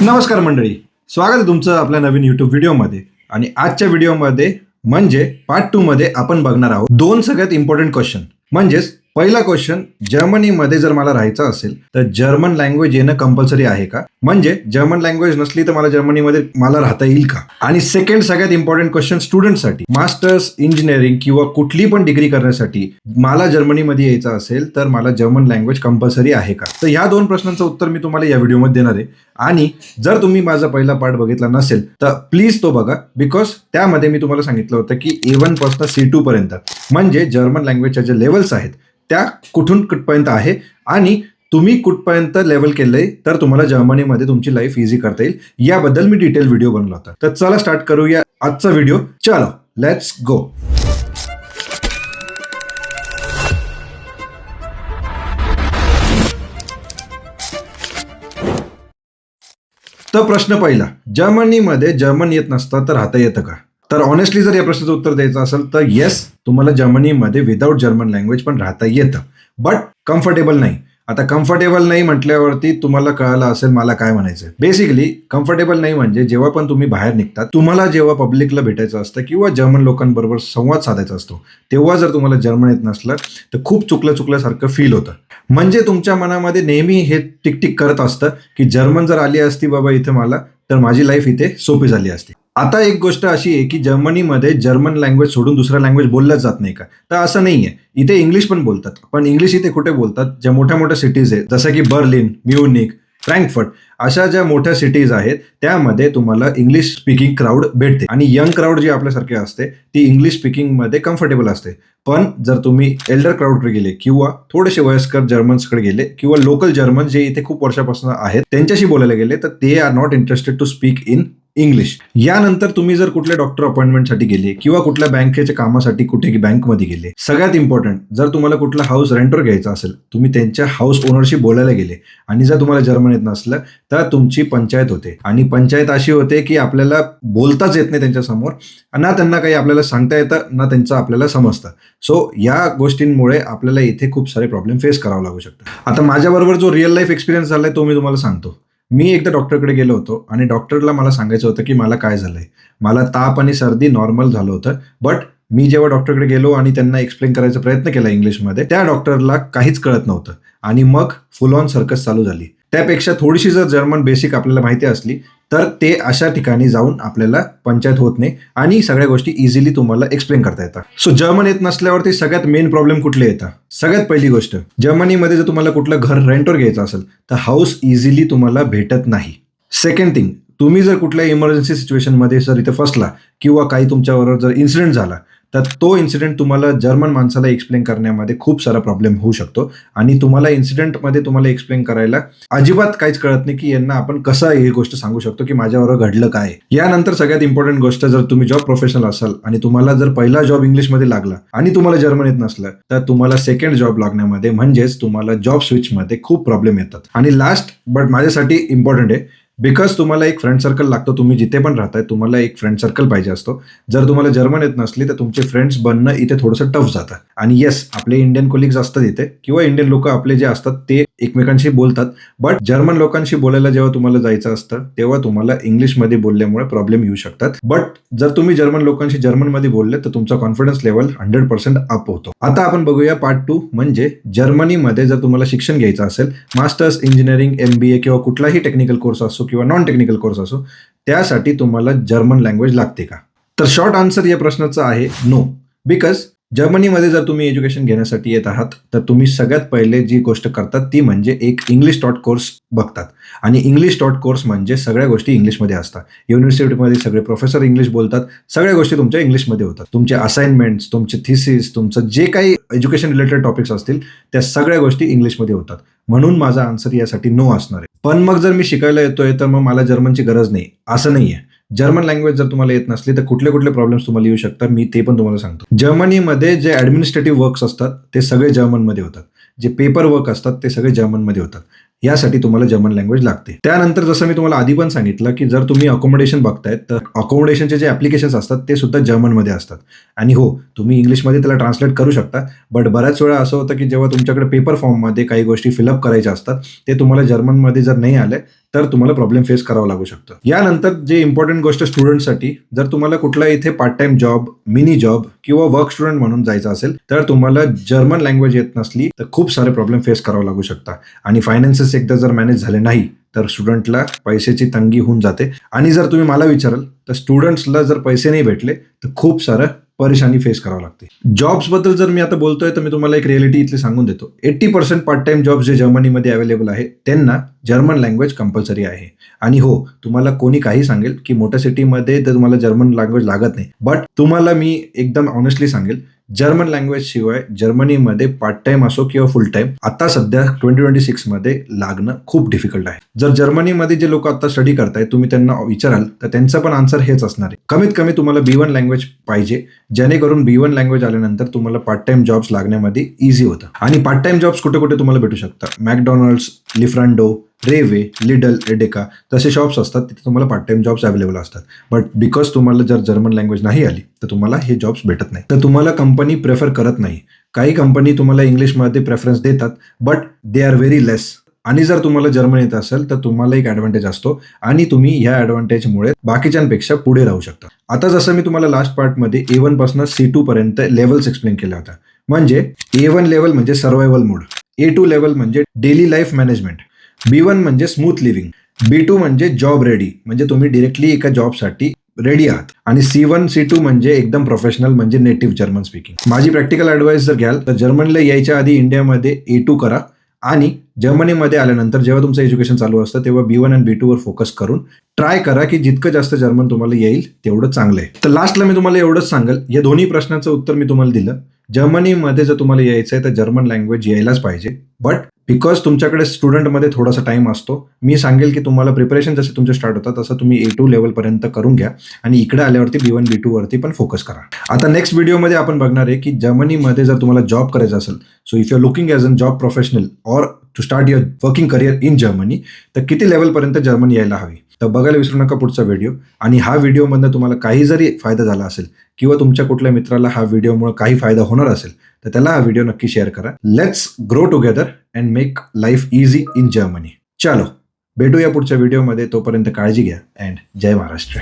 नमस्कार मंडळी. स्वागत आहे तुमचं आपल्या नवीन युट्यूब व्हिडिओमध्ये. आणि आजच्या व्हिडिओमध्ये म्हणजे पार्ट टू मध्ये आपण बघणार आहोत दोन सगळ्यात इम्पॉर्टंट क्वेश्चन म्हणजेच पहिला क्वेश्चन जर्मनीमध्ये जर मला राहायचं असेल तर जर्मन लँग्वेज येणं कंपल्सरी आहे का? म्हणजे जर्मन लँग्वेज नसली तर मला जर्मनीमध्ये मला राहता येईल का? आणि सेकंड सगळ्यात इम्पॉर्टंट क्वेश्चन स्टुडंटसाठी मास्टर्स इंजिनिअरिंग किंवा कुठली पण डिग्री करण्यासाठी मला जर्मनीमध्ये यायचं असेल तर मला जर्मन लँग्वेज कंपल्सरी आहे का? तर ह्या दोन प्रश्नांचं उत्तर मी तुम्हाला या व्हिडिओमध्ये देणार आहे. आणि जर तुम्ही माझा पहिला पार्ट बघितला नसेल तर प्लीज तो बघा बिकॉज त्यामध्ये मी तुम्हाला सांगितलं होतं की ए वनपासून सी टू पर्यंत. म्हणजे जर्मन लँग्वेजच्या जे लेवल्स आहेत त्या कुठून कुठपर्यंत आहे? आणि तुम्ही कुठपर्यंत लेवल केलंय तर तुम्हाला जर्मनीमध्ये तुमची लाईफ इझी करता येईल. याबद्दल मी डिटेल व्हिडिओ बनवला होता. तर चला स्टार्ट करूया आजचा व्हिडिओ चलो लेट्स गो तर प्रश्न पहिला जर्मनीमध्ये जर्मन येत नसता तर राहता येतं का? तर ऑनेस्टली जर या प्रश्नाचं उत्तर द्यायचं असेल तर येस तुम्हाला जर्मनीमध्ये विदाऊट जर्मन लँग्वेज पण राहता येतं. बट कम्फर्टेबल नाही. आता कम्फर्टेबल नाही म्हटल्यावरती तुम्हाला कळालं असेल मला काय म्हणायचं बेसिकली कम्फर्टेबल नाही म्हणजे जेव्हा पण तुम्ही बाहेर निघता तुम्हाला जेव्हा पब्लिकला भेटायचं असतं किंवा जर्मन लोकांबरोबर संवाद साधायचा असतो तेव्हा जर तुम्हाला जर्मन येत नसलं तर खूप चुकलं चुकल्यासारखं फील होतं. म्हणजे तुमच्या मनामध्ये नेहमी हे टिकटिक करत असतं की जर्मन जर आली असती बाबा इथे मला तर माझी लाईफ इथे सोपी झाली असती. आता एक गोष्ट अशी आहे की जर्मनीमध्ये जर्मन लँग्वेज सोडून दुसऱ्या लँग्वेज बोलल्याच जात नाही का? तर असं नाही आहे इथे इंग्लिश पण बोलतात. पण इंग्लिश इथे कुठे बोलतात? ज्या मोठ्या मोठ्या सिटीज आहेत जसं की बर्लिन म्युनिक फ्रँकफर्ट अशा ज्या मोठ्या सिटीज आहेत त्यामध्ये तुम्हाला इंग्लिश स्पीकिंग क्राऊड भेटते. आणि यंग क्राऊड जी आपल्यासारखे असते ती इंग्लिश स्पीकिंगमध्ये कम्फर्टेबल असते. पण जर तुम्ही एल्डर क्राऊडकडे गेले किंवा थोडेसे वयस्कर जर्मन्सकडे गेले किंवा लोकल जर्मन जे इथे खूप वर्षापासून आहेत त्यांच्याशी बोलायला गेले तर ते are not interested to speak in English यानंतर तुम्ही जर कुठल्या डॉक्टर अपॉइंटमेंटसाठी गेले किंवा कुठल्या बँकेच्या कामासाठी कुठे बँकमध्ये गेले सगळ्यात इम्पॉर्टंट जर तुम्हाला कुठला हाऊस रेंटवर घ्यायचा असेल तुम्ही त्यांच्या हाऊस ओनरशी बोलायला गेले आणि जर तुम्हाला जर्मन येत नसलं तर तुमची पंचायत होते. आणि पंचायत अशी होते की आपल्याला बोलताच येत नाही त्यांच्यासमोर ना त्यांना काही आपल्याला सांगता येतं ना त्यांचं आपल्याला समजतं. सो या गोष्टींमुळे आपल्याला इथे खूप सारे प्रॉब्लेम फेस करावे लागू शकतात आता माझ्याबरोबर जो रिअल लाईफ एक्सपिरियन्स झालाय तो मी तुम्हाला सांगतो. मी एकदा डॉक्टरकडे गेलो होतो आणि डॉक्टरला मला सांगायचं होतं की मला काय झालंय. मला ताप आणि सर्दी नॉर्मल झालं होतं बट मी जेव्हा डॉक्टरकडे गेलो आणि त्यांना एक्सप्लेन करायचा प्रयत्न केला इंग्लिशमध्ये त्या डॉक्टरला काहीच कळत नव्हतं. आणि मग फुल ऑन सर्कस चालू झाली. त्यापेक्षा थोडीशी जर जर्मन बेसिक आपल्याला माहिती असली तर ते अशा ठिकाणी जाऊन आपल्याला पंचायत होत नाही आणि सगळ्या गोष्टी इझिली तुम्हाला एक्सप्लेन करता येतात. सो जर्मन येत नसल्यावरती सगळ्यात मेन प्रॉब्लेम कुठले येतात? सगळ्यात पहिली गोष्ट जर्मनीमध्ये जर तुम्हाला कुठलं घर रेंटवर घ्यायचं असेल तर हाऊस इझिली तुम्हाला भेटत नाही. सेकंड थिंग तुम्ही जर कुठल्या इमर्जन्सी सिच्युएशनमध्ये जर इथे फसला किंवा काही तुमच्याबरोबर जर इन्सिडेंट झाला तर तो इन्सिडेंट तुम्हाला जर्मन माणसाला एक्सप्लेन करण्यामध्ये खूप सारा प्रॉब्लेम होऊ शकतो. आणि तुम्हाला इन्सिडेंटमध्ये तुम्हाला एक्सप्लेन करायला अजिबात काहीच कळत नाही की यांना आपण कसं ही गोष्ट सांगू शकतो की माझ्याबरोबर घडलं काय यानंतर सगळ्यात इम्पॉर्टंट गोष्ट जर तुम्ही जॉब प्रोफेशनल असाल आणि तुम्हाला जर पहिला जॉब इंग्लिशमध्ये लागला आणि तुम्हाला जर्मन येत नसलं तर तुम्हाला सेकंड जॉब लागण्यामध्ये म्हणजेच तुम्हाला जॉब स्विचमध्ये खूप प्रॉब्लेम येतात. आणि लास्ट बट माझ्यासाठी इम्पॉर्टंट आहे बिकॉज तुम्हाला एक फ्रेंड सर्कल लागतो तुम्ही जिथे पण राहताय तुम्हाला एक फ्रेंड सर्कल पाहिजे असतो. जर तुम्हाला जर्मन येत नसली तर तुमचे फ्रेंड्स बनणं इथे थोडंसं टफ जातं. आणि येस आपले इंडियन कोलिग्स असतात इथे किंवा इंडियन लोक आपले जे असतात ते एकमेकांशी बोलतात. बट जर्मन लोकांशी बोलायला जेव्हा तुम्हाला जायचं असतं तेव्हा तुम्हाला इंग्लिशमध्ये बोलल्यामुळे प्रॉब्लेम येऊ शकतात. बट जर तुम्ही जर्मन लोकांशी जर्मनमध्ये बोलले तर तुमचा confidence level hundred percent up होतो. आता आपण बघूया पार्ट टू म्हणजे जर्मनीमध्ये जर तुम्हाला शिक्षण घ्यायचं असेल masters engineering M B A किंवा कुठलाही टेक्निकल कोर्स असो किंवा नॉन टेक्निकल कोर्स असो त्यासाठी तुम्हाला जर्मन लँग्वेज लागते का? तर शॉर्ट आन्सर या प्रश्नाचं आहे नो बिकॉज जर्मनीमध्ये जर तुम्ही एज्युकेशन घेण्यासाठी येत आहात तर तुम्ही सगळ्यात पहिले जी गोष्ट करतात ती म्हणजे एक इंग्लिश डॉट कोर्स बघतात. आणि इंग्लिश डॉट कोर्स म्हणजे सगळ्या गोष्टी इंग्लिशमध्ये असतात. युनिव्हर्सिटीमध्ये सगळे प्रोफेसर इंग्लिश बोलतात सगळ्या गोष्टी तुमच्या इंग्लिशमध्ये होतात. तुमचे असाइनमेंट्स तुमचे थिसिस तुमचं जे काही एज्युकेशन रिलेटेड टॉपिक्स असतील त्या सगळ्या गोष्टी इंग्लिशमध्ये होतात. म्हणून माझा आन्सर यासाठी नो असणार आहे. पण मग जर मी शिकायला येतोय तर मग मला जर्मनची गरज नाही. असं नाही आहे जर्मन लँग्वेज जर तुम्हाला येत नसली तर कुठले कुठले प्रॉब्लेम्स तुम्हाला येऊ शकतात मी ते पण तुम्हाला सांगतो. जर्मनीमध्ये जे ऍडमिनिस्ट्रेटिव्ह वर्क्स असतात ते सगळे जर्मनमध्ये होतात. जे पेपर वर्क असतात ते सगळे जर्मनमध्ये होतात. यासाठी तुम्हाला जर्मन लँग्वेज लागते. त्यानंतर जसं मी तुम्हाला आधी पण सांगितलं की जर तुम्ही अकोमोडेशन बघतायत तर अकोमोडेशनचे जे ॲप्लिकेशन्स असतात ते सुद्धा जर्मनमध्ये असतात. आणि हो तुम्ही इंग्लिशमध्ये त्याला ट्रान्सलेट करू शकता बट बऱ्याच वेळा असं होतं की जेव्हा तुमच्याकडे पेपर फॉर्ममध्ये काही गोष्टी फिलअप करायच्या असतात ते तुम्हाला जर्मनमध्ये जर नाही आले तर तुम्हाला प्रॉब्लेम फेस करावा लागू शकतो. यानंतर जे इम्पॉर्टंट गोष्ट स्टुडंटसाठी जर तुम्हाला कुठला इथे part time job mini job किंवा वर्क स्टुडंट म्हणून जायचं असेल तर तुम्हाला जर्मन लँग्वेज येत नसली तर खूप सारे प्रॉब्लेम फेस करावा लागू शकता. आणि फायनान्सेस एकदा जर मॅनेज झाले नाही तर स्टुडंटला पैशाची तंगी होऊन जाते. आणि जर तुम्ही मला विचाराल तर स्टुडंट्सला जर पैसे नाही भेटले तर खूप सारं परेशानी फेस करावं लागते. जॉब्सबद्दल जर मी आता बोलतोय तर मी तुम्हाला एक रिॲलिटी इथली सांगून देतो. Eighty percent part time jobs जे जर्मनीमध्ये अवेलेबल आहे त्यांना जर्मन लँग्वेज कंपल्सरी आहे. आणि हो तुम्हाला कोणी काही सांगेल की मोठ्या सिटीमध्ये तर तुम्हाला जर्मन लँग्वेज लागत नाही. बट तुम्हाला मी एकदम ऑनेस्टली सांगेल जर्मन लँग्वेज शिवाय जर्मनीमध्ये पार्ट टाइम असो किंवा फुल टाइम आता सध्या ट्वेंटी ट्वेंटी सिक्समध्ये लागणं खूप डिफिकल्ट आहे. जर जर्मनीमध्ये जे लोक आता स्टडी करताय तुम्ही त्यांना विचाराल तर त्यांचं पण आन्सर हेच असणार आहे. कमीत कमी तुम्हाला बी वन लँग्वेज पाहिजे जेणेकरून बी वन लँग्वेज आल्यानंतर तुम्हाला पार्ट टाइम जॉब्स लागण्यामध्ये इझी होतं. आणि पार्ट टाइम जॉब्स कुठे कुठे तुम्हाला भेटू शकतात? मॅकडॉनल्ड्स लिफ्रांडो रेवे लिडल एडेका तसे शॉप्स असतात तिथे तुम्हाला पार्ट टाइम जॉब्स अवेलेबल असतात. बट बिकॉज तुम्हाला जर जर्मन लँग्वेज नाही आली तर तुम्हाला हे जॉब्स भेटत नाही तर तुम्हाला कंपनी प्रेफर करत नाही. काही कंपनी तुम्हाला इंग्लिशमध्ये प्रेफरन्स देतात but they are very less आणि जर तुम्हाला जर्मन येत असेल तर तुम्हाला एक ॲडव्हान्टेज असतो आणि तुम्ही ह्या ॲडव्हान्टेजमुळे बाकीच्यांपेक्षा पुढे राहू शकता. आता जसं मी तुम्हाला लास्ट पार्टमध्ये ए वनपासून सी टू पर्यंत लेवल्स एक्सप्लेन केल्या होत्या. म्हणजे ए वन लेवल म्हणजे survival mode A two level म्हणजे daily life management B one म्हणजे स्मूथ लिव्हिंग. बी टू म्हणजे जॉब रेडी. म्हणजे तुम्ही डिरेक्टली एका जॉबसाठी रेडी आहात. आणि सी वन सी टू म्हणजे एकदम प्रोफेशनल म्हणजे नेटिव्ह जर्मन स्पीकिंग. माझी प्रॅक्टिकल ॲडवाइस जर घ्याल तर जर्मनला यायच्या आधी इंडियामध्ये ए टू करा. आणि जर्मनीमध्ये आल्यानंतर जेव्हा तुमचं एज्युकेशन चालू असतं तेव्हा बी वन आणि बी वर फोकस करून ट्राय करा की जितकं जास्त जर्मन तुम्हाला येईल तेवढं चांगलं आहे. तर लास्टला मी तुम्हाला एवढंच सांगेल. या दोन्ही प्रश्नाचं उत्तर मी तुम्हाला दिलं. जर्मनीमध्ये जर तुम्हाला यायचं आहे तर जर्मन लँग्वेज यायलाच पाहिजे. बट बिकॉज तुमच्याकडे स्टुडंटमध्ये थोडासा टाइम असतो मी सांगेल की तुम्हाला प्रिपरेशन जसे तुमचे स्टार्ट होतात तसं तुम्ही ए टू लेवलपर्यंत करून घ्या आणि इकडे आल्यावरती बी वन बी टू वरती पण फोकस करा. आता नेक्स्ट व्हिडिओमध्ये आपण बघणार आहे की जर्मनीमध्ये जर तुम्हाला जॉब करायचा असेल so if you are looking as an job professional or to start your working career in Germany तर किती लेवलपर्यंत जर्मनी यायला हवी? तर बघायला विसरू नका पुढचा व्हिडिओ आणि हा व्हिडिओमधनं तुम्हाला काही जरी फायदा झाला असेल किंवा तुमच्या कुठल्या मित्राला हा व्हिडिओमुळे काही फायदा होणार असेल तर त्याला हा व्हिडिओ नक्की शेअर करा. Let's grow together and make life easy in Germany चलो भेटूया पुढच्या व्हिडिओमध्ये तोपर्यंत काळजी घ्या अँड जय महाराष्ट्र.